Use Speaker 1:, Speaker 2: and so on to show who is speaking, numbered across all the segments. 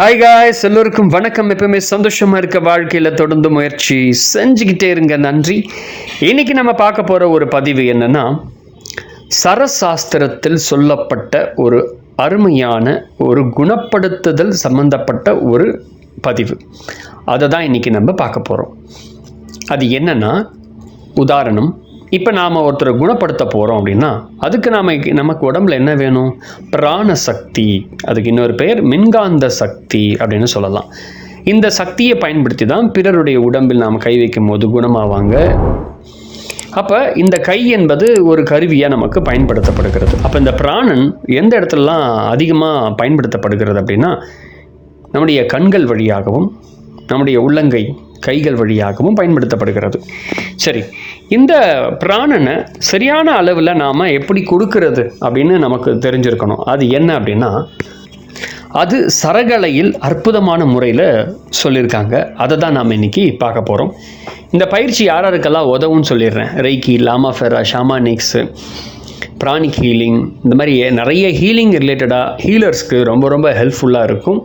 Speaker 1: Hi guys எல்லோருக்கும் வணக்கம். எப்பவுமே சந்தோஷமாக இருக்க வாழ்க்கையில் தொடர்ந்து முயற்சி செஞ்சுக்கிட்டே இருங்க. நன்றி. இன்னைக்கு நம்ம பார்க்க போகிற ஒரு பதிவு என்னென்னா சரசாஸ்திரத்தில் சொல்லப்பட்ட ஒரு அருமையான ஒரு குணப்படுத்துதல் சம்பந்தப்பட்ட ஒரு பதிவு. அதை தான் இன்னைக்கு நம்ம பார்க்க போகிறோம் அது என்னன்னா உதாரணம் இப்போ நாம் ஒருத்தரை குணப்படுத்த போகிறோம் அப்படின்னா அதுக்கு நாம் நமக்கு உடம்புல என்ன வேணும்? பிராண சக்தி அதுக்கு இன்னொரு பெயர் மின்காந்த சக்தி அப்படின்னு சொல்லலாம். இந்த சக்தியை பயன்படுத்தி தான் பிறருடைய உடம்பில் நாம் கை வைக்கும் போது குணமாவாங்க. அப்போ இந்த கை என்பது ஒரு கருவியாக நமக்கு பயன்படுத்தப்படுகிறது. அப்போ இந்த பிராணன் எந்த இடத்துலலாம் அதிகமாக பயன்படுத்தப்படுகிறது அப்படின்னா நம்முடைய கண்கள் வழியாகவும் நம்முடைய உள்ளங்கை கைகள் வழியாகவும் பயன்படுத்தப்படுகிறது. சரி இந்த பிராணனை சரியான அளவில் நாம் எப்படி கொடுக்கறது அப்படின்னு நமக்கு தெரிஞ்சிருக்கணும். அது என்ன அப்படின்னா அது சரகலையில் அற்புதமான முறையில் சொல்லியிருக்காங்க. அதை தான் நாம் இன்னைக்கு பார்க்க போகிறோம் இந்த பயிற்சி யார் யாருக்கெல்லாம் உதவும்னு சொல்லிடுறேன். ரெய்கி லாமாஃபெரா ஷாமானிக்ஸு பிராணிக் ஹீலிங் இந்த மாதிரி நிறைய ஹீலிங் ரிலேட்டடாக ஹீலர்ஸ்க்கு ரொம்ப ரொம்ப ஹெல்ப்ஃபுல்லாக இருக்கும்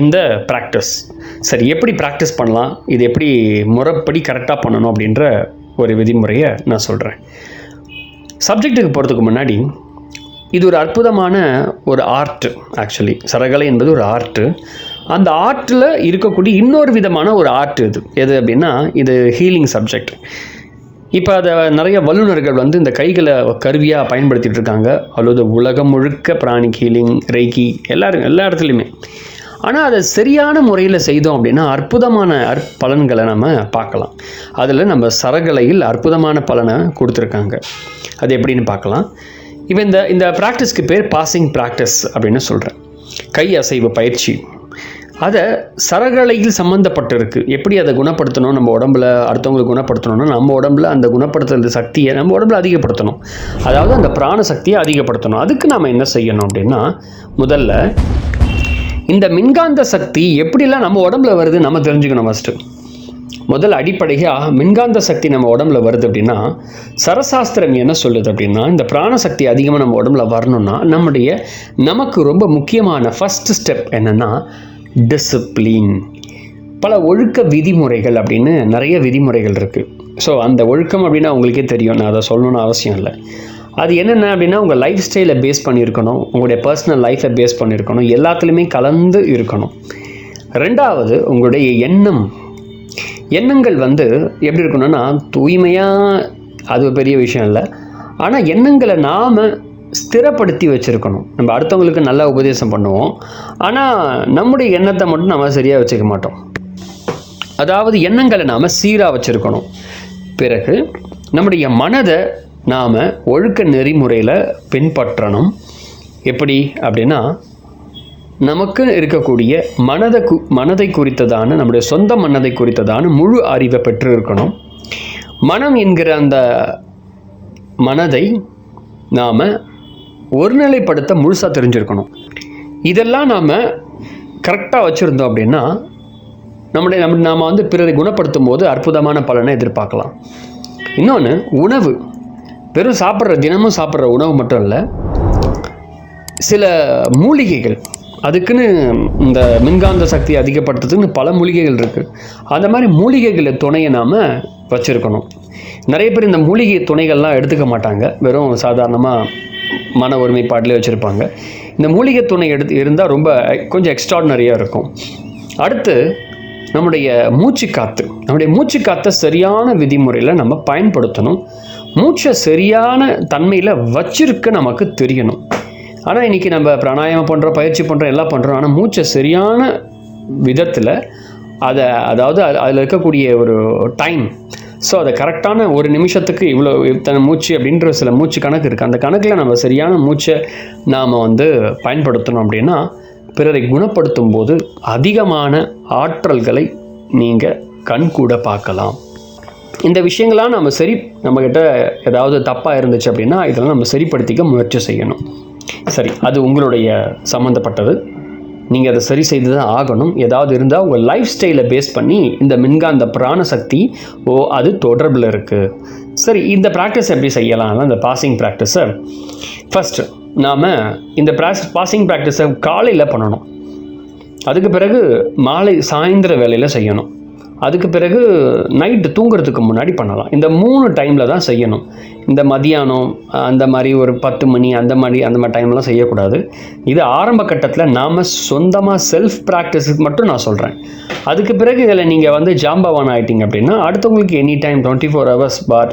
Speaker 1: இந்த ப்ராக்டிஸ் சரி எப்படி ப்ராக்டிஸ் பண்ணலாம்? இது எப்படி முறைப்படி கரெக்டாக பண்ணணும் அப்படின்ற ஒரு விதிமுறையை நான் சொல்கிறேன் சப்ஜெக்ட்டுக்கு போகிறதுக்கு முன்னாடி இது ஒரு அற்புதமான ஒரு ஆர்ட் ஆக்சுவலி சரகலை என்பது ஒரு ஆர்ட்டு அந்த ஆர்ட்டில் இருக்கக்கூடிய இன்னொரு விதமான ஒரு ஆர்ட் இது. எது அப்படின்னா இது ஹீலிங் சப்ஜெக்ட் இப்போ அதை நிறைய வல்லுநர்கள் வந்து இந்த கைகளை கருவியாக பயன்படுத்திகிட்டு இருக்காங்க. அல்லது உலகம் முழுக்க பிராணிக் ஹீலிங் ரெய்கி எல்லாரும் எல்லா இடத்துலையுமே. ஆனால் அதை சரியான முறையில் செய்தோம் அப்படின்னா அற்புதமான அற் பலன்களை நம்ம பார்க்கலாம். அதில் நம்ம சரகலையில் அற்புதமான பலனை கொடுத்துருக்காங்க. அது எப்படின்னு பார்க்கலாம். இப்போ இந்த இந்த ப்ராக்டிஸ்க்கு பேர் பாசிங் ப்ராக்டிஸ் அப்படின்னு சொல்கிறேன் கை அசைவு பயிற்சி. அதை சரகலையில் சம்மந்தப்பட்டிருக்கு எப்படி அதை குணப்படுத்தணும்? நம்ம உடம்புல அடுத்தவங்களுக்கு குணப்படுத்தணும்னா நம்ம உடம்புல அந்த குணப்படுத்துறது சக்தியை நம்ம உடம்புல அதிகப்படுத்தணும். அதாவது அந்த பிராண சக்தியை அதிகப்படுத்தணும். அதுக்கு நாம் என்ன செய்யணும் அப்படின்னா முதல்ல இந்த மின்காந்த சக்தி எப்படிலாம் நம்ம உடம்புல வருது நம்ம தெரிஞ்சுக்கணும் ஃபஸ்ட்டு முதல் அடிப்படையாக மின்காந்த சக்தி நம்ம உடம்புல வருது அப்படின்னா சரசாஸ்திரம் என்ன சொல்லுது அப்படின்னா இந்த பிராணசக்தி அதிகமாக நம்ம உடம்புல வரணும்னா நம்முடைய நமக்கு ரொம்ப முக்கியமான ஃபஸ்ட் ஸ்டெப் என்னென்னா டிசிப்ளின் பல ஒழுக்க விதிமுறைகள் அப்படின்னு நிறைய விதிமுறைகள் இருக்குது ஸோ அந்த ஒழுக்கம் அப்படின்னா உங்களுக்கே தெரியும். நான் அதை சொல்லணும்னு அவசியம் இல்லை. அது என்னென்ன அப்படின்னா உங்கள் லைஃப் ஸ்டைலை பேஸ் பண்ணியிருக்கணும். உங்களுடைய பர்சனல் லைஃப்பை பேஸ் பண்ணியிருக்கணும். எல்லாத்துலேயுமே கலந்து இருக்கணும். ரெண்டாவது உங்களுடைய எண்ணம். எண்ணங்கள் வந்து எப்படி இருக்கணும்னா தூய்மையாக அது பெரிய விஷயம் இல்லை. ஆனால் எண்ணங்களை நாம் ஸ்திரப்படுத்தி வச்சுருக்கணும். நம்ம அடுத்தவங்களுக்கு நல்லா உபதேசம் பண்ணுவோம். ஆனால் நம்முடைய எண்ணத்தை மட்டும் நம்ம சரியாக வச்சுக்க மாட்டோம். அதாவது எண்ணங்களை நாம் சீராக வச்சுருக்கணும். பிறகு நம்முடைய மனதை நாம் ஒழுக்க நெறிமுறையில் பின்பற்றணும். எப்படி அப்படின்னா நமக்கு இருக்கக்கூடிய மனதை கு மனதை குறித்ததான நம்முடைய சொந்த மனதை குறித்ததான முழு அறிவை பெற்று இருக்கணும் மனம் என்கிற அந்த மனதை நாம் ஒருநிலைப்படுத்த முழுசாக தெரிஞ்சிருக்கணும். இதெல்லாம் நாம் கரெக்டாக வச்சுருந்தோம் அப்படின்னா நம்முடைய நம்ம நாம் வந்து பிறரை குணப்படுத்தும் போது அற்புதமான பலனை எதிர்பார்க்கலாம். இன்னொன்று உணவு. வெறும் சாப்பிட்ற தினமும் சாப்பிட்ற உணவு மட்டும் இல்லை சில மூலிகைகள் அதுக்குன்னு இந்த மின்காந்த சக்தியை அதிகப்படுத்துறதுக்குன்னு பல மூலிகைகள் இருக்குது அந்த மாதிரி மூலிகைகளை துணையை நாம் வச்சுருக்கணும். நிறைய பேர் இந்த மூலிகை துணைகள்லாம் எடுத்துக்க மாட்டாங்க. வெறும் சாதாரணமாக மன ஒருமைப்பாட்டிலே வச்சுருப்பாங்க. இந்த மூலிகை துணை எடுத்து இருந்தால் ரொம்ப கொஞ்சம் எக்ஸ்ட்ராடினரியாக இருக்கும். அடுத்து நம்முடைய மூச்சு காற்று நம்முடைய மூச்சு காற்றை சரியான விதிமுறையில் நம்ம பயன்படுத்தணும். மூச்சை சரியான தன்மையில் வச்சிருக்க நமக்கு தெரியணும். ஆனால் இன்றைக்கி நம்ம பிராணாயாமம் பண்ணுறோம் பயிற்சி பண்ணுறோம் எல்லாம் பண்ணுறோம் ஆனால் மூச்சை சரியான விதத்தில் அதை அதாவது அதில் இருக்கக்கூடிய ஒரு டைம் ஸோ அதை கரெக்டான ஒரு நிமிஷத்துக்கு இவ்வளோ இத்தனை மூச்சு அப்படின்ற சில மூச்சு கணக்கு இருக்குது அந்த கணக்கில் நம்ம சரியான மூச்சை நாம் வந்து பயன்படுத்தணும் அப்படின்னா பிறரை குணப்படுத்தும் போது அதிகமான ஆற்றல்களை நீங்கள் கண்கூட பார்க்கலாம். இந்த விஷயங்களாம் நம்ம சரி நம்மக்கிட்ட ஏதாவது தப்பாக இருந்துச்சு அப்படின்னா இதெல்லாம் நம்ம சரிப்படுத்திக்க முயற்சி செய்யணும். சரி அது உங்களுடைய சம்மந்தப்பட்டது நீங்கள் அதை சரி செய்து தான் ஆகணும். ஏதாவது இருந்தால் உங்கள் லைஃப் ஸ்டைலை பேஸ் பண்ணி இந்த மின்காந்த பிராண சக்தி ஓ அது தொடர்பில் இருக்குது சரி இந்த ப்ராக்டிஸ் எப்படி செய்யலாம்னா இந்த பாசிங் ப்ராக்டிஸை ஃபஸ்ட்டு நாம் இந்த ப்ராஸ் பாசிங் ப்ராக்டிஸை காலையில் பண்ணணும். அதுக்கு பிறகு மாலை சாயந்தர வேலையில் செய்யணும். அதுக்கு பிறகு நைட்டு தூங்குறதுக்கு முன்னாடி பண்ணலாம். இந்த மூணு டைமில் தான் செய்யணும். இந்த மதியானம் அந்த மாதிரி ஒரு பத்து மணி அந்த மாதிரி அந்த மாதிரி டைம்லாம் செய்யக்கூடாது. இது ஆரம்ப கட்டத்தில் நாம் சொந்தமாக செல்ஃப் ப்ராக்டிஸுக்கு மட்டும் நான் சொல்கிறேன் அதுக்கு பிறகு இதில் நீங்கள் வந்து ஜாம்பவான் ஆகிட்டீங்க அப்படின்னா அடுத்தவங்களுக்கு any time twenty four hours for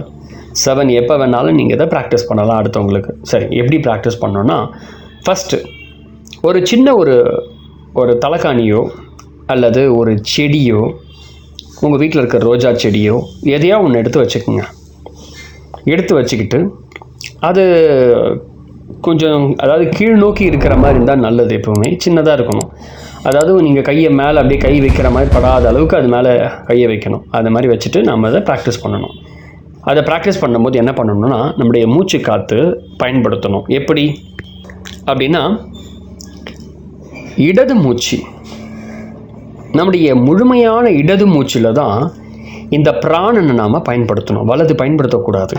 Speaker 1: seven எப்போ வேணாலும் நீங்கள் இதை ப்ராக்டிஸ் பண்ணலாம் அடுத்தவங்களுக்கு. சரி எப்படி ப்ராக்டிஸ் பண்ணோன்னா ஃபஸ்ட்டு ஒரு சின்ன ஒரு ஒரு தலைக்காணியோ அல்லது ஒரு செடியோ உங்கள் வீட்டில் இருக்கிற ரோஜா செடியோ எதையோ ஒன்று எடுத்து வச்சுக்கோங்க. எடுத்து வச்சுக்கிட்டு அது கொஞ்சம் அதாவது கீழ் நோக்கி இருக்கிற மாதிரி இருந்தால் நல்லது எப்போவுமே. சின்னதாக இருக்கணும். அதாவது நீங்கள் கையை மேலே அப்படியே கை வைக்கிற மாதிரி படாத அளவுக்கு அது மேலே கையை வைக்கணும். அது மாதிரி வச்சுட்டு நம்ம அதை ப்ராக்டிஸ் பண்ணணும். அதை ப்ராக்டிஸ் பண்ணும்போது என்ன பண்ணணும்னா நம்முடைய மூச்சு காற்று பயன்படுத்தணும். எப்படி? அப்படின்னா இடது மூச்சு. நம்முடைய முழுமையான இடது மூச்சில் தான் இந்த பிராணனை நாம் பயன்படுத்தணும். வலது பயன்படுத்தக்கூடாது.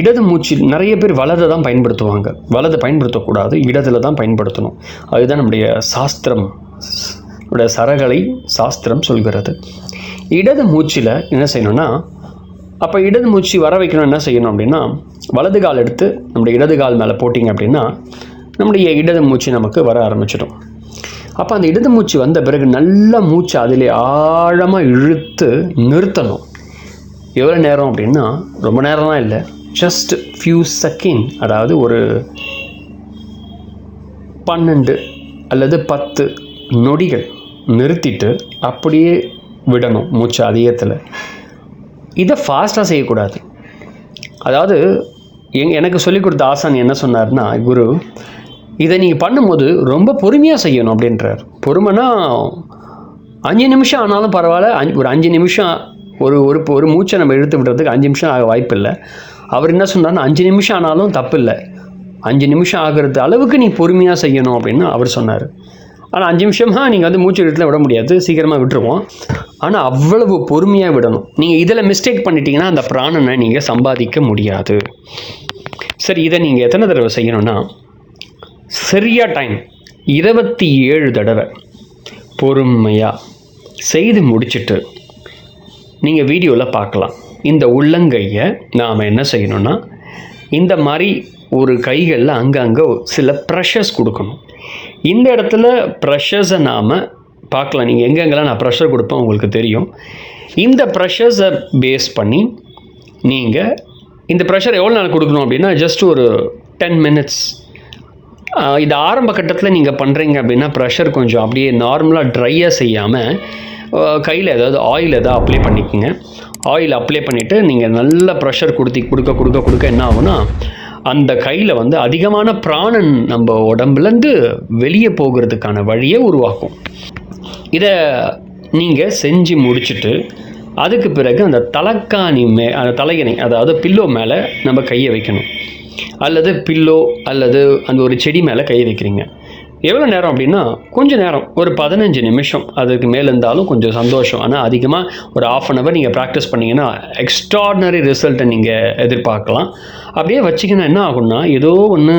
Speaker 1: இடது மூச்சு நிறைய பேர் வலதை தான் பயன்படுத்துவாங்க. வலதை பயன்படுத்தக்கூடாது இடத்துல தான் பயன்படுத்தணும். அதுதான் நம்முடைய சாஸ்திரம். நம்முடைய சரகலை சாஸ்திரம் சொல்கிறது. இடது மூச்சில் என்ன செய்யணும்னா அப்போ இடது மூச்சு வர வைக்கணும் என்ன செய்யணும் அப்படின்னா வலது கால் எடுத்து நம்முடைய இடது கால் மேலே போட்டிங்க அப்படின்னா நம்முடைய இடது மூச்சு நமக்கு வர ஆரம்பிச்சிடும். அப்போ அந்த இடது மூச்சு வந்த பிறகு நல்ல மூச்சு அதிலே ஆழமாக இழுத்து நிறுத்தணும். எவ்வளோ நேரம் அப்படின்னா ரொம்ப நேரம்லாம் இல்லை. ஜஸ்ட் ஃபியூ செகண்ட் அதாவது ஒரு பன்னெண்டு அல்லது பத்து நொடிகள் நிறுத்திட்டு அப்படியே விடணும் மூச்சு அதிகத்தில். இதை ஃபாஸ்ட்டாக செய்யக்கூடாது. அதாவது எங் எனக்கு சொல்லிக் கொடுத்த ஆசான் என்ன சொன்னார்னா குரு இதை நீங்கள் பண்ணும்போது ரொம்ப பொறுமையாக செய்யணும் அப்படின்றார். பொறுமைனா அஞ்சு நிமிஷம் ஆனாலும் பரவாயில்ல. அஞ்சு ஒரு அஞ்சு நிமிஷம் ஒரு ஒரு ஒரு மூச்சை நம்ம இழுத்து விடுறதுக்கு அஞ்சு நிமிஷம் ஆக வாய்ப்பு இல்லை அவர் என்ன சொன்னார்னா அஞ்சு நிமிஷம் ஆனாலும் தப்பு இல்லை அஞ்சு நிமிஷம் ஆகிறது அளவுக்கு நீ பொறுமையாக செய்யணும் அப்படின்னு அவர் சொன்னார். ஆனால் அஞ்சு நிமிஷமாக நீங்கள் வந்து மூச்சு இழுத்துல விட முடியாது. சீக்கிரமாக விட்டுருவோம். ஆனால் அவ்வளவு பொறுமையாக விடணும். நீங்கள் இதில் மிஸ்டேக் பண்ணிட்டீங்கன்னா அந்த பிராணனை நீங்கள் சம்பாதிக்க முடியாது. சரி இதை நீங்கள் எத்தனை தடவை செய்யணும்னா சரியா டைம் இருபத்தி ஏழு தடவை. பொறுமையாக செய்து முடிச்சிட்டு நீங்கள் வீடியோவில் பார்க்கலாம். இந்த உள்ளங்கையை நாம் என்ன செய்யணும்னா இந்த மாதிரி ஒரு கைகளில் அங்கங்கே சில ப்ரெஷர்ஸ் கொடுக்கணும். இந்த இடத்துல ப்ரெஷர்ஸை நாம் பார்க்கலாம். நீங்கள் எங்கெங்கெல்லாம் நான் ப்ரெஷர் கொடுப்பேன் உங்களுக்கு தெரியும். இந்த ப்ரெஷர்ஸை பேஸ் பண்ணி நீங்கள் இந்த ப்ரெஷர் எவ்வளோ நாள் கொடுக்கணும் அப்படின்னா ஜஸ்ட் ஒரு டென் மினிட்ஸ் இது ஆரம்ப கட்டத்தில் நீங்கள் பண்ணுறீங்க அப்படின்னா ப்ரெஷர் கொஞ்சம் அப்படியே நார்மலாக ட்ரையாக செய்யாமல் கையில் ஏதாவது ஆயில் எதாவது அப்ளை பண்ணிக்கோங்க. ஆயில் அப்ளை பண்ணிவிட்டு நீங்கள் நல்ல ப்ரெஷர் கொடுத்தி கொடுக்க கொடுக்க கொடுக்க என்ன ஆகுனா அந்த கையில் வந்து அதிகமான பிராணன் நம்ம உடம்புலேருந்து வெளியே போகிறதுக்கான வழியை உருவாக்கும். இதை நீங்கள் செஞ்சு முடிச்சுட்டு அதுக்கு பிறகு அந்த தலைக்காணி மே அந்த தலையணை அதாவது பில்லோ மேலே நம்ம கையை வைக்கணும். அல்லது பில்லோ அல்லது அந்த ஒரு செடி மேலே கை வைக்கிறீங்க. எவ்வளோ நேரம் அப்படின்னா கொஞ்சம் நேரம் ஒரு பதினஞ்சு நிமிஷம் அதுக்கு மேலே இருந்தாலும் கொஞ்சம் சந்தோஷம். ஆனால் அதிகமாக ஒரு ஆஃப் அன் ஹவர் நீங்கள் ப்ராக்டிஸ் பண்ணிங்கன்னா எக்ஸ்ட்ராடினரி ரிசல்ட்டை நீங்கள் எதிர்பார்க்கலாம். அப்படியே வச்சிங்கன்னா என்ன ஆகும்னா ஏதோ ஒன்று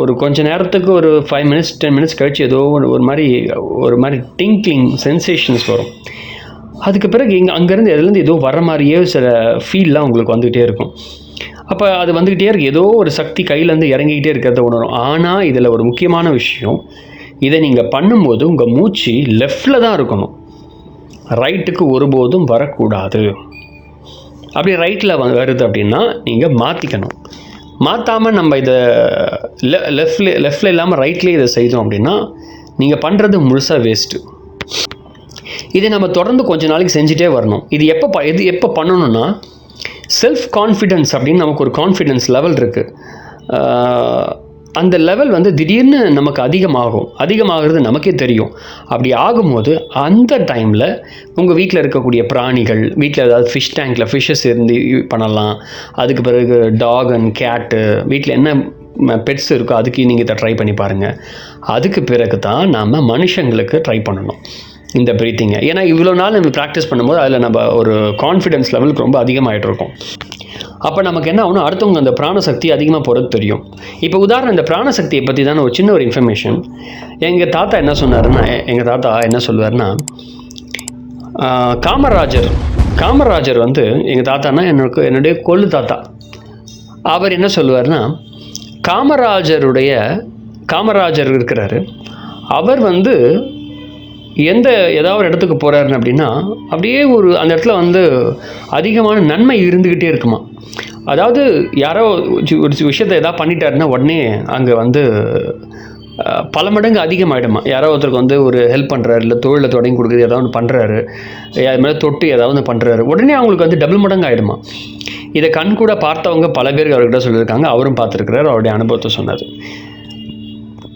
Speaker 1: ஒரு கொஞ்ச நேரத்துக்கு ஒரு ஃபைவ் மினிட்ஸ் டென் மினிட்ஸ் கழிச்சு ஏதோ ஒன்று ஒரு மாதிரி ஒரு மாதிரி டிங்கிங் சென்சேஷன்ஸ் வரும். அதுக்கு பிறகு இங்கே அங்கேருந்து எதுலேருந்து ஏதோ வர மாதிரியே சில ஃபீல்லாம் உங்களுக்கு வந்துக்கிட்டே இருக்கும். அப்போ அது வந்துக்கிட்டே இருக்குது ஏதோ ஒரு சக்தி கையிலேருந்து இறங்கிக்கிட்டே இருக்கிறத உணரும். ஆனால் இதில் ஒரு முக்கியமான விஷயம் இதை நீங்கள் பண்ணும்போது உங்கள் மூச்சு லெஃப்டில் தான் இருக்கணும். ரைட்டுக்கு ஒருபோதும் வரக்கூடாது. அப்படி ரைட்டில் வருது அப்படின்னா நீங்கள் மாற்றிக்கணும் மாற்றாமல் நம்ம இதை லெ லெஃப்ட்ல லெஃப்டில் இல்லாமல் ரைட்லேயே இதை செய்தோம் அப்படின்னா நீங்கள் பண்ணுறது முழுசாக வேஸ்ட்டு இதை நம்ம தொடர்ந்து கொஞ்ச நாளைக்கு செஞ்சுட்டே வரணும். இது எப்போ ப இது எப்போ பண்ணணும்னா செல்ஃப் கான்ஃபிடென்ஸ் அப்படின்னு நமக்கு ஒரு கான்ஃபிடென்ஸ் லெவல் இருக்குது அந்த லெவல் வந்து திடீர்னு நமக்கு அதிகமாகும். அதிகமாகிறது நமக்கே தெரியும். அப்படி ஆகும்போது அந்த டைமில் உங்கள் வீட்டில் இருக்கக்கூடிய பிராணிகள் வீட்டில் ஏதாவது ஃபிஷ் டேங்க்கில் ஃபிஷ்ஷஸ் இருந்து பண்ணலாம். அதுக்கு பிறகு டாக் அண்ட் கேட்டு வீட்டில் என்ன பெட்ஸ் இருக்கோ அதுக்கு நீங்கள் இதை ட்ரை பண்ணி பாருங்கள் அதுக்கு பிறகு தான் நாம் மனுஷங்களுக்கு ட்ரை பண்ணணும். இந்த ப்ரீத்திங்கை ஏன்னா இவ்வளோ நாள் நம்ம ப்ராக்டிஸ் பண்ணும்போது அதில் நம்ம ஒரு கான்ஃபிடென்ஸ் லெவலுக்கு ரொம்ப அதிகமாகிட்டு இருக்கும். அப்போ நமக்கு என்ன ஆகணும் அடுத்தவங்க அந்த பிராணசக்தி அதிகமாக போகிறது தெரியும். இப்போ உதாரணம் இந்த பிராணசக்தியை பற்றி தானே ஒரு சின்ன ஒரு இன்ஃபர்மேஷன் எங்கள் தாத்தா என்ன சொன்னாருன்னா எங்கள் தாத்தா என்ன சொல்லுவாருன்னா காமராஜர் காமராஜர் வந்து எங்கள் தாத்தானா எனக்கு என்னுடைய கொள்ளு தாத்தா. அவர் என்ன சொல்லுவார்னா காமராஜருடைய காமராஜர் இருக்கிறாரு. அவர் வந்து எந்த ஏதாவது ஒரு இடத்துக்கு போகிறாருன்னு அப்படின்னா அப்படியே ஒரு அந்த இடத்துல வந்து அதிகமான நன்மை இருந்துக்கிட்டே இருக்குமா? அதாவது யாரோ ஒரு விஷயத்தை எதாவது பண்ணிட்டாருன்னா உடனே அங்கே வந்து பல மடங்கு அதிகமாகிடுமா யாரோ ஒருத்தருக்கு வந்து ஒரு ஹெல்ப் பண்ணுறாரு இல்லை தொழிலை தொடங்கி கொடுக்குறது ஏதாவது ஒன்று பண்ணுறாரு அது மாதிரி தொட்டு ஏதாவது ஒன்று பண்ணுறாரு உடனே அவங்களுக்கு வந்து டபுள் மடங்கு ஆகிடுமா இதை கண் கூட பார்த்தவங்க பல பேர் அவர்கிட்ட சொல்லியிருக்காங்க அவரும் பார்த்துருக்கிறார் அவருடைய அனுபவத்தை சொன்னார்.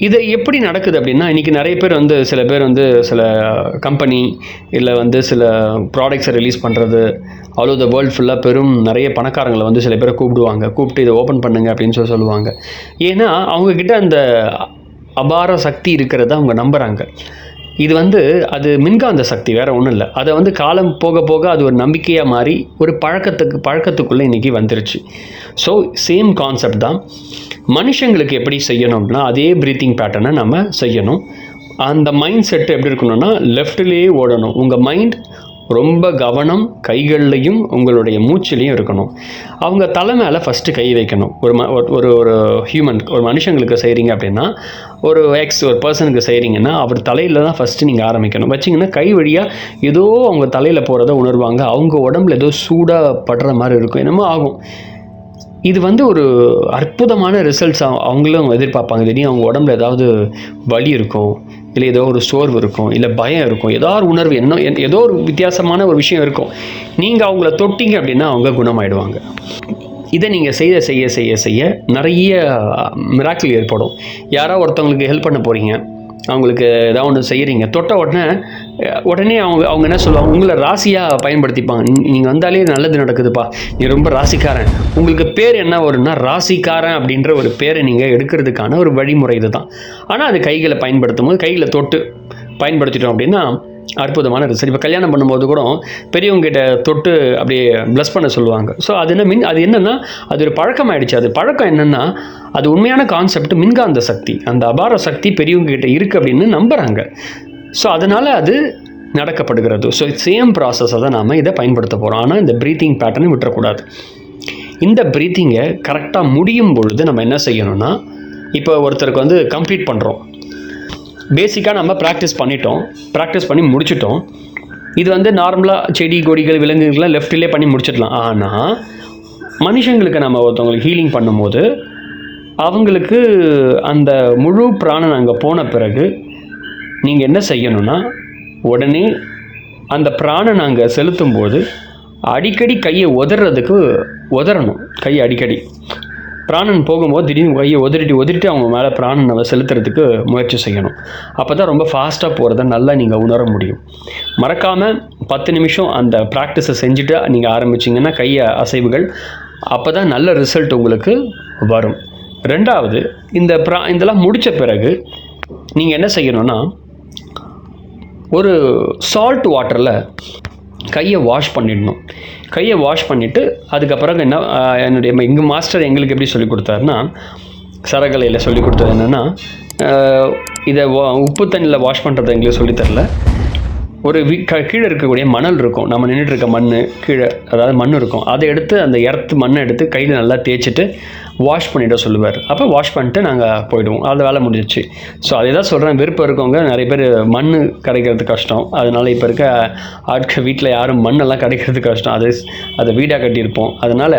Speaker 1: இது எப்படி நடக்குது அப்படின்னா இன்றைக்கி நிறைய பேர் வந்து சில பேர் வந்து சில கம்பெனி இல்லை வந்து சில ப்ராடக்ட்ஸை ரிலீஸ் பண்ணுறது அவ்வளோ த வேர்ல்டு ஃபுல்லாக பெரும் நிறைய பணக்காரங்களை வந்து சில பேரை கூப்பிடுவாங்க. கூப்பிட்டு இதை ஓப்பன் பண்ணுங்க அப்படின்னு சொல்லி சொல்லுவாங்க. ஏன்னா அவங்கக்கிட்ட அந்த அபார சக்தி இருக்கிறத அவங்க நம்புகிறாங்க இது வந்து அது மின்காந்த சக்தி வேறு ஒன்றும் இல்லை. அதை வந்து காலம் போக போக அது ஒரு நம்பிக்கையாக மாறி ஒரு பழக்கத்துக்கு பழக்கத்துக்குள்ளே இன்றைக்கி வந்துருச்சு. ஸோ சேம் கான்செப்ட் தான். மனுஷங்களுக்கு எப்படி செய்யணும் அப்படின்னா அதே ப்ரீத்திங் பேட்டர்னை நம்ம செய்யணும். அந்த மைண்ட் செட் எப்படி இருக்கணும்னா லெஃப்ட்லேயே ஓடணும். உங்கள் மைண்ட் ரொம்ப கவனம் கைகள்லையும் உங்களுடைய மூச்சிலையும் இருக்கணும். அவங்க தலை மேலே ஃபஸ்ட்டு கை வைக்கணும். ஒரு ம ஒரு- ஒரு ஒரு ஹியூமன் ஒரு மனுஷங்களுக்கு செய்கிறீங்க அப்படின்னா ஒரு எக்ஸ் ஒரு பர்சனுக்கு செய்கிறீங்கன்னா அவர் தலையில் தான் ஃபஸ்ட்டு நீங்கள் ஆரம்பிக்கணும். வச்சிங்கன்னா கை வழியாக ஏதோ அவங்க தலையில் போகிறத உணர்வாங்க. அவங்க உடம்புல ஏதோ சூடாக படுற மாதிரி இருக்கும். என்னமோ ஆகும். இது வந்து ஒரு அற்புதமான ரிசல்ட்ஸ் அவங்களும் எதிர்பார்ப்பாங்க. திடீர்னு அவங்க உடம்புல ஏதாவது வலி இருக்கும் இல்லை ஏதோ ஒரு சோர்வு இருக்கும் இல்லை பயம் இருக்கும் ஏதோ ஒரு உணர்வு என்ன ஏதோ ஒரு வித்தியாசமான ஒரு விஷயம் இருக்கும். நீங்கள் அவங்கள தொட்டிங்க அப்படின்னா அவங்க குணமாயிடுவாங்க. இதை நீங்கள் செய்ய செய்ய செய்ய செய்ய நிறைய மிராக்கிள் ஏற்படும். யாரோ ஒருத்தவங்களுக்கு ஹெல்ப் பண்ண போகிறீங்க அவங்களுக்கு ஏதாவது ஒன்று செய்கிறீங்க தொட்ட உடனே உடனே அவங்க அவங்க என்ன சொல்லுவாங்க? உங்களை ராசியாக பயன்படுத்திப்பாங்க. நீங்கள் வந்தாலே நல்லது நடக்குதுப்பா. நீ ரொம்ப ராசிக்காரன். உங்களுக்கு பேர் என்ன வரும்னா ராசிக்காரன் அப்படின்ற ஒரு பேரை நீங்கள் எடுக்கிறதுக்கான ஒரு வழிமுறை இதுதான். ஆனால் அது கைகளை பயன்படுத்தும் போது கைகளை தொட்டு பயன்படுத்திட்டோம் அப்படின்னா அற்புதமான ரிசல்ட். இப்போ கல்யாணம் பண்ணும்போது கூட பெரியவங்ககிட்ட தொட்டு அப்படியே ப்ளஸ் பண்ண சொல்லுவாங்க. ஸோ அது என்ன மின் அது என்னென்னா அது ஒரு பழக்கம் ஆகிடுச்சு அது பழக்கம் என்னென்னா அது உண்மையான கான்செப்ட் மின்காந்த சக்தி. அந்த அபார சக்தி பெரியவங்ககிட்ட இருக்குது அப்படின்னு நம்புகிறாங்க ஸோ அதனால் அது நடக்கப்படுகிறது. ஸோ சேம் ப்ராசஸை தான் நாம் இதை பயன்படுத்த போகிறோம் ஆனால் இந்த ப்ரீத்திங் பேட்டர்னை விட்டுறக்கூடாது. இந்த ப்ரீத்திங்கை கரெக்டாக முடியும் பொழுது நம்ம என்ன செய்யணும்னா இப்போ ஒருத்தருக்கு வந்து கம்ப்ளீட் பண்ணுறோம் பேசிக்காக நம்ம ப்ராக்டிஸ் பண்ணிட்டோம். ப்ராக்டிஸ் பண்ணி முடிச்சிட்டோம். இது வந்து நார்மலாக செடி கொடிகள் விலங்குகள்லாம் லெஃப்ட்லேயே பண்ணி முடிச்சிடலாம். ஆனால் மனுஷங்களுக்கு நம்ம ஒருத்தவங்களுக்கு ஹீலிங் பண்ணும்போது அவங்களுக்கு அந்த முழு பிராணன் அங்கே போன பிறகு நீங்கள் என்ன செய்யணும்னா உடனே அந்த பிராணை நாங்கள் செலுத்தும் போது அடிக்கடி கையை உதறதுக்கு உதறணும். கை அடிக்கடி. பிராணன் போகும்போது திடீர்னு கையை உதறிட்டு உதறிட்டு அவங்க மேலே பிராணன் நம்ம செலுத்துறதுக்கு முயற்சி செய்யணும். அப்போ தான் ரொம்ப ஃபாஸ்ட்டாக போகிறத நல்லா நீங்கள் உணர முடியும். மறக்காமல் பத்து நிமிஷம் அந்த ப்ராக்டிஸை செஞ்சுட்டு நீங்கள் ஆரம்பிச்சிங்கன்னா கையை அசைவுகள் அப்போ தான் நல்ல ரிசல்ட் உங்களுக்கு வரும். ரெண்டாவது இந்த ப்ரா இதெல்லாம் முடித்த பிறகு நீங்கள் என்ன செய்யணும்னா ஒரு சால்ட் வாட்டரில் கையை வாஷ் பண்ணிடணும். கையை வாஷ் பண்ணிவிட்டு அதுக்கப்புறம் என்ன என்னுடைய எங்கள் மாஸ்டர் எங்களுக்கு எப்படி சொல்லி கொடுத்தாருன்னா சரகலையில் சொல்லிக் கொடுத்தது என்னென்னா இதை வா- உப்பு தண்ணியில் வாஷ் பண்ணுறதை எங்களுக்கு சொல்லித்தரல ஒரு வி க கீழே இருக்கக்கூடிய மணல் இருக்கும். நம்ம நின்றுட்டு இருக்க மண் கீழே அதாவது மண் இருக்கும். அதை எடுத்து அந்த இடத்து மண்ணை எடுத்து கையில் நல்லா தேய்ச்சிட்டு வாஷ் பண்ணிட சொல்லுவார். அப்போ வாஷ் பண்ணிட்டு நாங்கள் போயிடுவோம். அது வேலை முடிஞ்சிச்சு ஸோ அதே தான் சொல்கிறேன் விருப்பம் இருக்கவங்க நிறைய பேர் மண் கிடைக்கிறது கஷ்டம். அதனால் இப்போ இருக்க ஆட்கள் வீட்டில் யாரும் மண்ணெல்லாம் கிடைக்கிறது கஷ்டம். அது அதை வீடாக கட்டியிருப்போம். அதனால்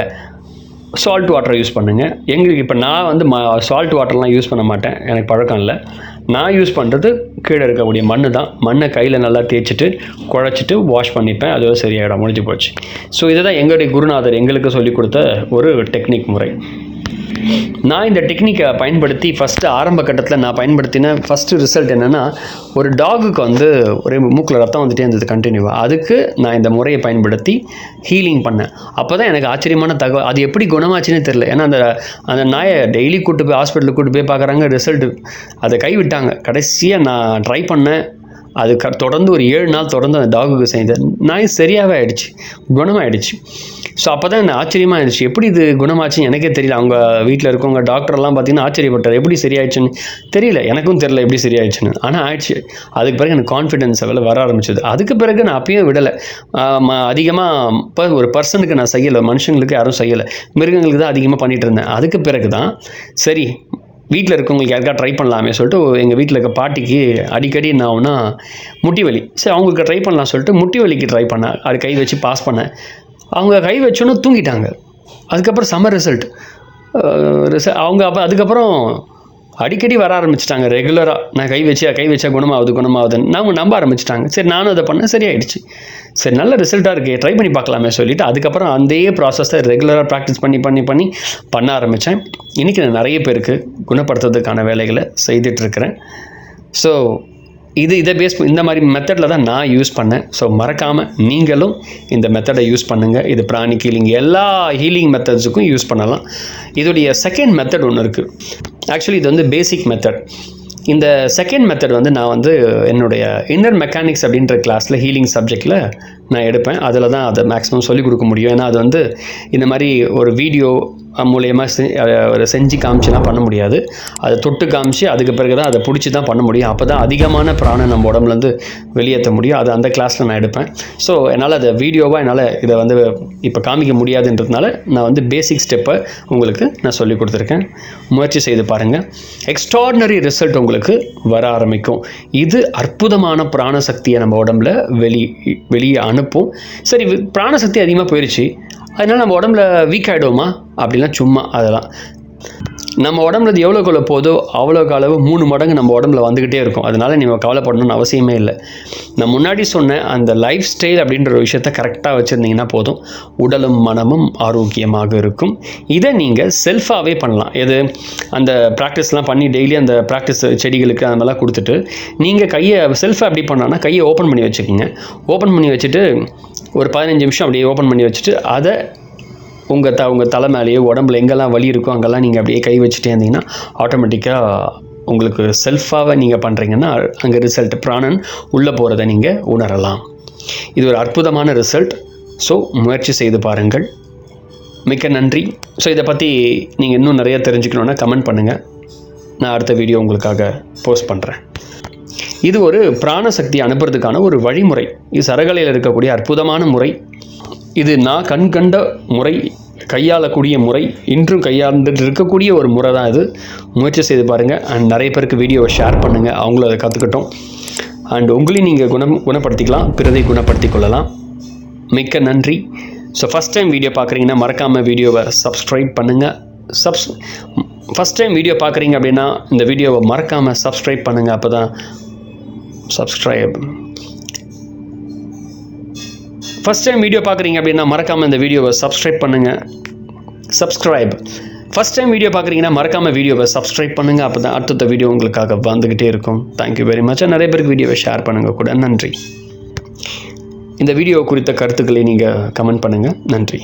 Speaker 1: சால்ட் வாட்டரை யூஸ் பண்ணுங்கள் எங்களுக்கு இப்போ நான் வந்து ம சால்ட் வாட்டர்லாம் யூஸ் பண்ண மாட்டேன். எனக்கு பழக்கம் இல்லை. நான் யூஸ் பண்ணுறது கீழே இருக்கக்கூடிய மண்ணு தான். மண்ணை கையில் நல்லா தேய்ச்சிட்டு குழச்சிட்டு வாஷ் பண்ணிப்பேன். அதோட சரியாயிடும். முடிஞ்சு போச்சு. ஸோ இதுதான் எங்களுடைய குருநாதர் எங்களுக்கு சொல்லிக் கொடுத்த ஒரு டெக்னிக் முறை. நான் இந்த டெக்னிக்கை பயன்படுத்தி ஃபஸ்ட்டு ஆரம்ப கட்டத்தில் நான் பயன்படுத்தின ஃபஸ்ட்டு ரிசல்ட் என்னென்னா ஒரு டாகுக்கு வந்து ஒரு மூக்கில் ரத்தம் வந்துகிட்டே இருந்தது கண்டினியூவாக அதுக்கு நான் இந்த முறையை பயன்படுத்தி ஹீலிங் பண்ணேன். அப்போ தான் எனக்கு ஆச்சரியமான தகவல் அது எப்படி குணமாச்சுன்னே தெரில ஏன்னா அந்த அந்த நாயை டெய்லி கூட்டு போய் ஹாஸ்பிட்டலுக்கு கூட்டு போய் பார்க்குறாங்க ரிசல்ட் அதை கைவிட்டாங்க. கடைசியாக நான் ட்ரை பண்ணேன். அது க தொடர்ந்து ஒரு ஏழு நாள் தொடர்ந்து அந்த டாகுக்கு செஞ்சேன் நாய் சரியாகவே ஆயிடுச்சு குணமாயிடுச்சு. ஸோ அப்போ தான் எனக்கு ஆச்சரியமாக ஆயிடுச்சு எப்படி இது குணமாச்சுன்னு எனக்கே தெரியல. அவங்க வீட்டில் இருக்கவங்க டாக்டர்லாம் பார்த்தீங்கன்னா ஆச்சரியப்பட்டார் எப்படி சரியாயிடுச்சுன்னு. தெரியல எனக்கும் தெரியல எப்படி சரியாயிடுச்சுன்னு. ஆனால் ஆயிடுச்சு. அதுக்கு பிறகு எனக்கு கான்ஃபிடென்ஸ் லெவலில் வர ஆரம்பிச்சது. அதுக்கு பிறகு நான் அப்பயும் விடலை. அதிகமாக இப்போ ஒரு பர்சனுக்கு நான் செய்யலை மனுஷங்களுக்கு யாரும் செய்யலை. மிருகங்களுக்கு தான் அதிகமாக பண்ணிகிட்டு இருந்தேன். அதுக்கு பிறகு தான் சரி வீட்டில் இருக்கவங்களுக்கு யாருக்கா ட்ரை பண்ணலாமே சொல்லிட்டு எங்கள் வீட்டில் இருக்க பாட்டிக்கு அடிக்கடி என்ன ஆகுனா முட்டி வலி. சரி அவங்களுக்கு ட்ரை பண்ணலாம் சொல்லிட்டு முட்டி வலிக்கு ட்ரை பண்ணேன் அது கை வச்சு பாஸ் பண்ணேன் அவங்க கை வச்சோன்னே தூங்கிட்டாங்க. அதுக்கப்புறம் சம்மர் ரிசல்ட் ரிச அவங்க அப்போ அதுக்கப்புறம் அடிக்கடி வர ஆரம்பிச்சிட்டாங்க. ரெகுலராக நான் கை வச்சா கை வச்சா குணமாகுது குணமாகுதுன்னு அவங்க நம்ப ஆரம்பிச்சிட்டாங்க. சரி நானும் அதை பண்ணேன். சரியாயிடுச்சு. சரி நல்ல ரிசல்ட்டாக இருக்குது ட்ரை பண்ணி பார்க்கலாமே சொல்லிவிட்டு அதுக்கப்புறம் அதே ப்ராசஸை ரெகுலராக ப்ராக்டிஸ் பண்ணி பண்ணி பண்ணி பண்ண ஆரம்பித்தேன் இன்றைக்கி நான் நிறைய பேருக்கு குணப்படுத்துறதுக்கான வேலைகளை செய்துட்ருக்கிறேன் ஸோ இது இதை பேஸ் இந்த மாதிரி மெத்தடில் தான் நான் யூஸ் பண்ணேன். ஸோ மறக்காமல் நீங்களும் இந்த மெத்தடை யூஸ் பண்ணுங்கள் இது பிராணி ஹீலிங் எல்லா ஹீலிங் மெத்தட்ஸுக்கும் யூஸ் பண்ணலாம். இதோடைய செகண்ட் மெத்தட் ஒன்று இருக்குது ஆக்சுவலி இது வந்து பேசிக் மெத்தட் இந்த செகண்ட் மெத்தட் வந்து நான் வந்து என்னுடைய இன்னர் மெக்கானிக்ஸ் அப்படின்ற கிளாஸில் ஹீலிங் சப்ஜெக்டில் நான் எடுப்பேன். அதில் தான் அதை மேக்ஸிமம் சொல்லிக் கொடுக்க முடியும். ஏன்னா அது வந்து இந்த மாதிரி ஒரு வீடியோ மூலயமா செ ஒரு செஞ்சு காமிச்சுலாம் பண்ண முடியாது. அதை தொட்டு காமிச்சு அதுக்கு பிறகு தான் அதை பிடிச்சி தான் பண்ண முடியும். அப்போ தான் அதிகமான பிராணம் நம்ம உடம்புலேருந்து வெளியேற்ற முடியும். அது அந்த கிளாஸில் நான் எடுப்பேன். ஸோ என்னால் அதை வீடியோவாக என்னால் இதை வந்து இப்போ காமிக்க முடியாதுன்றதுனால நான் வந்து பேசிக் ஸ்டெப்பை உங்களுக்கு நான் சொல்லி கொடுத்துருக்கேன். முயற்சி செய்து பாருங்கள் எக்ஸ்ட்ராடினரி ரிசல்ட் உங்களுக்கு வர ஆரம்பிக்கும். இது அற்புதமான பிராண சக்தியை நம்ம உடம்புல வெளி வெளியே அனுப்பும். சரி பிராணசக்தி அதிகமாக போயிடுச்சு அதனால் நம்ம உடம்புல வீக் ஆகிடுவோமா அப்படிலாம் சும்மா அதெல்லாம். நம்ம உடம்புல இது எவ்வளோக்கு எவ்வளோ போதோ அவ்வளோக்கு அளவு மூணு மடங்கு நம்ம உடம்புல வந்துக்கிட்டே இருக்கும். அதனால் நீங்கள் கவலைப்படணும்னு அவசியமே இல்லை. நான் முன்னாடி சொன்ன அந்த லைஃப் ஸ்டைல் அப்படின்ற ஒரு விஷயத்த கரெக்டாக வச்சுருந்தீங்கன்னா போதும். உடலும் மனமும் ஆரோக்கியமாக இருக்கும். இதை நீங்கள் செல்ஃபாகவே பண்ணலாம். எது? அந்த ப்ராக்டிஸ்லாம் பண்ணி டெய்லி அந்த ப்ராக்டிஸ் செடிகளுக்கு அந்த மாதிரிலாம் கொடுத்துட்டு நீங்கள் கையை செல்ஃபாக எப்படி பண்ணலான்னா கையை ஓப்பன் பண்ணி வச்சுக்கோங்க. ஓப்பன் பண்ணி வச்சுட்டு ஒரு பதினஞ்சு நிமிஷம் அப்படியே ஓப்பன் பண்ணி வச்சுட்டு அதை உங்கள் த உங்கள் தலை மேலேயோ உடம்புல எங்கெல்லாம் வலி இருக்கோ அங்கெல்லாம் நீங்கள் அப்படியே கை வச்சுட்டே இருந்தீங்கன்னா ஆட்டோமேட்டிக்காக உங்களுக்கு செல்ஃபாக நீங்கள் பண்ணுறீங்கன்னா அங்கே ரிசல்ட் பிராணன் உள்ளே போகிறத நீங்கள் உணரலாம். இது ஒரு அற்புதமான ரிசல்ட் ஸோ முயற்சி செய்து பாருங்கள். மிக்க நன்றி. ஸோ இதை பற்றி நீங்கள் இன்னும் நிறைய தெரிஞ்சுக்கணுன்னா கமெண்ட் பண்ணுங்கள் நான் அடுத்த வீடியோ உங்களுக்காக போஸ்ட் பண்ணுறேன் இது ஒரு பிராணசக்தி அனுப்புறதுக்கான ஒரு வழிமுறை. இது சரகலையில் இருக்கக்கூடிய அற்புதமான முறை. இது நான் கண் கண்ட முறை கையாளக்கூடிய முறை இன்றும் கையாண்டுட்டு இருக்கக்கூடிய ஒரு முறை தான் இது. முயற்சி செய்து பாருங்கள் அண்ட் நிறைய பேருக்கு வீடியோவை ஷேர் பண்ணுங்கள் அவங்களும் அதை கற்றுக்கட்டும் அண்ட் உங்களையும் நீங்கள் குணம் குணப்படுத்திக்கலாம். பிறதை குணப்படுத்தி கொள்ளலாம். மிக்க நன்றி. ஸோ ஃபஸ்ட் டைம் வீடியோ பார்க்குறீங்கன்னா மறக்காமல் வீடியோவை சப்ஸ்கிரைப் பண்ணுங்கள் சப்ஸ் ஃபஸ்ட் டைம் வீடியோ பார்க்குறீங்க அப்படின்னா இந்த வீடியோவை மறக்காமல் சப்ஸ்கிரைப் பண்ணுங்கள் அப்போ தான் சப்ஸ்கிரைப் ஃபஸ்ட் டைம் வீடியோ பார்க்குறீங்க அப்படின்னா மறக்காமல் இந்த வீடியோவை சப்ஸ்கிரைப் பண்ணுங்கள் சப்ஸ்கிரைப் ஃபஸ்ட் டைம் வீடியோ பார்க்குறீங்கன்னா மறக்காமல் வீடியோவை சப்ஸ்கிரைப் பண்ணுங்கள் அப்போ தான் அடுத்த வீடியோ உங்களுக்காக வந்துக்கிட்டே இருக்கும். தேங்க்யூ வெரி மச் நிறைய பேருக்கு வீடியோவை ஷேர் பண்ணுங்கள் கூட. நன்றி. இந்த வீடியோ குறித்த கருத்துக்களை நீங்கள் கமெண்ட் பண்ணுங்கள் நன்றி.